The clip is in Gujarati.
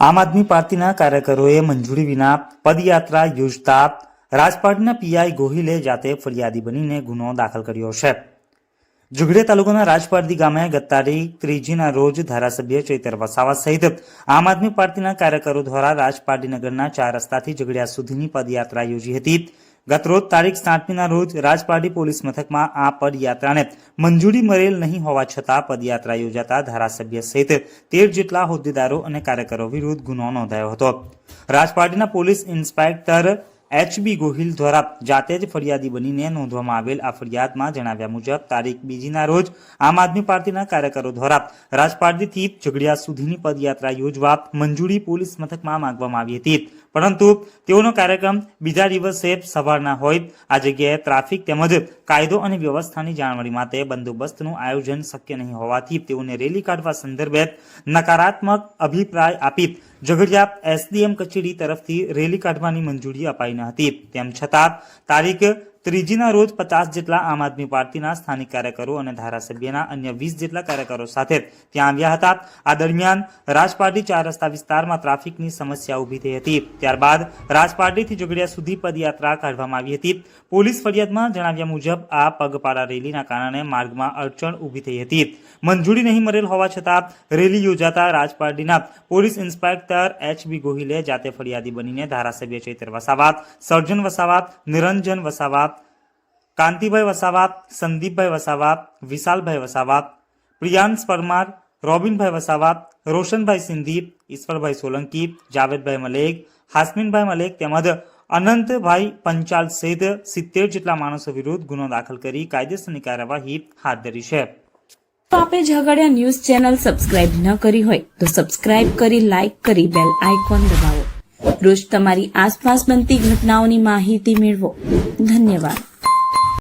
આમ આદમી પાર્ટીના કાર્યકરોએ મંજૂરી વિના પદયાત્રા યોજતા રાજપાટના પીઆઈ ગોહિલે જાતે ફરિયાદી બનીને ગુનો દાખલ કર્યો છે. જુગડે તાલુકાના રાજપારદી ગામે ગત તારીખ ત્રીજીના રોજ ધારાસભ્ય ચૈતર વસાવા સહિત આમ આદમી પાર્ટીના કાર્યકરો દ્વારા રાજપારડી નગરના ચાર રસ્તાથી ઝઘડિયા સુધીની પદયાત્રા યોજી હતી. ગતરોજ તારીખ સાતમીના રોજ રાજપારડી પોલીસ મથકમાં આ પદયાત્રાને મંજૂરી મળેલ નહીં હોવા છતાં પદયાત્રા યોજાતા ધારાસભ્ય સહિત તેર જેટલા હોદ્દેદારો અને કાર્યકરો વિરુદ્ધ ગુનો નોંધાયો હતો. રાજપારડીના પોલીસ ઇન્સ્પેક્ટર એચબી ગોહિલ દ્વારા જાતે જ ફરિયાદી બનીને નોંધવામાં આવેલ આ ફરિયાદમાં જણાવ્યા મુજબ, તારીખ બીજીના રોજ આમ આદમી પાર્ટીના કાર્યકરો દ્વારા રાજપારડીથી ઝઘડિયા સુધીની પદયાત્રા યોજવા મંજૂરી પોલીસ મથકમાં માંગવામાં આવી હતી. પરંતુ તેઓનો કાર્યક્રમ બીજા દિવસે સવારના હોય આ જગ્યાએ ટ્રાફિક તેમજ કાયદો અને વ્યવસ્થાની જાળવણી માટે બંદોબસ્તનું આયોજન શક્ય નહીં હોવાથી તેઓને રેલી કાઢવા સંદર્ભે નકારાત્મક અભિપ્રાય આપી ઝઘડિયા એસડીએમ કચેરી તરફથી રેલી કાઢવાની મંજૂરી અપાઈ ન હતી. તેમ છતાં તારીખ ત્રીજીના રોજ પચાસ જેટલા આમ આદમી પાર્ટીના સ્થાનિક કાર્યકરો અને ધારાસભ્યના અન્ય વીસ જેટલા કાર્યકરો સાથે ત્યાં આવ્યા હતા. આ દરમિયાન રાજપાર્ટી ચાર રસ્તા વિસ્તારમાં ટ્રાફિકની સમસ્યા ઊભી થઈ હતી. ત્યારબાદ રાજપાર્ટીથી ઝઘડિયા સુધી પદયાત્રા કાઢવામાં આવી હતી. પોલીસ ફરિયાદમાં જણાવ્યા મુજબ આ પગપાળા રેલીના કારણે માર્ગમાં અડચણ ઊભી થઈ હતી. મંજૂરી નહીં મળેલ હોવા છતાં રેલી યોજાતા રાજપાર્ટીના પોલીસ ઇન્સ્પેક્ટર એચ બી ગોહિલે જાતે ફરિયાદી બનીને ધારાસભ્ય ચૈતર વસાવાત, સર્જન વસાવાત, નિરંજન વસાવાત કાંતિભાઈ વસાવા સંદીપભાઈ વસાવા વિશાલભાઈ વસાવા પ્રિયાંશ પરમાર, રોબિનભાઈ વસાવા રોશનભાઈ સિંધી ઈશ્વરભાઈ સોલંકી, જાવેદભાઈ મલેક હાસ્મિનભાઈ મલેક તેમજ અનંતભાઈ પંચાલ સહિત સિત્તેર જેટલા માણસો વિરુદ્ધ ગુનો દાખલ કરી કાયદેસરની કાર્યવાહી હાથ ધરી છે. તો આપે ઝઘડિયા ન્યૂઝ ચેનલ સબસ્ક્રાઇબ ન કરી હોય તો સબસ્ક્રાઇબ કરી, લાઇક કરી, બેલ આઇકોન દબાવો. રોજ તમારી આસપાસ બનતી ઘટનાઓની માહિતી મેળવો. ધન્યવાદ.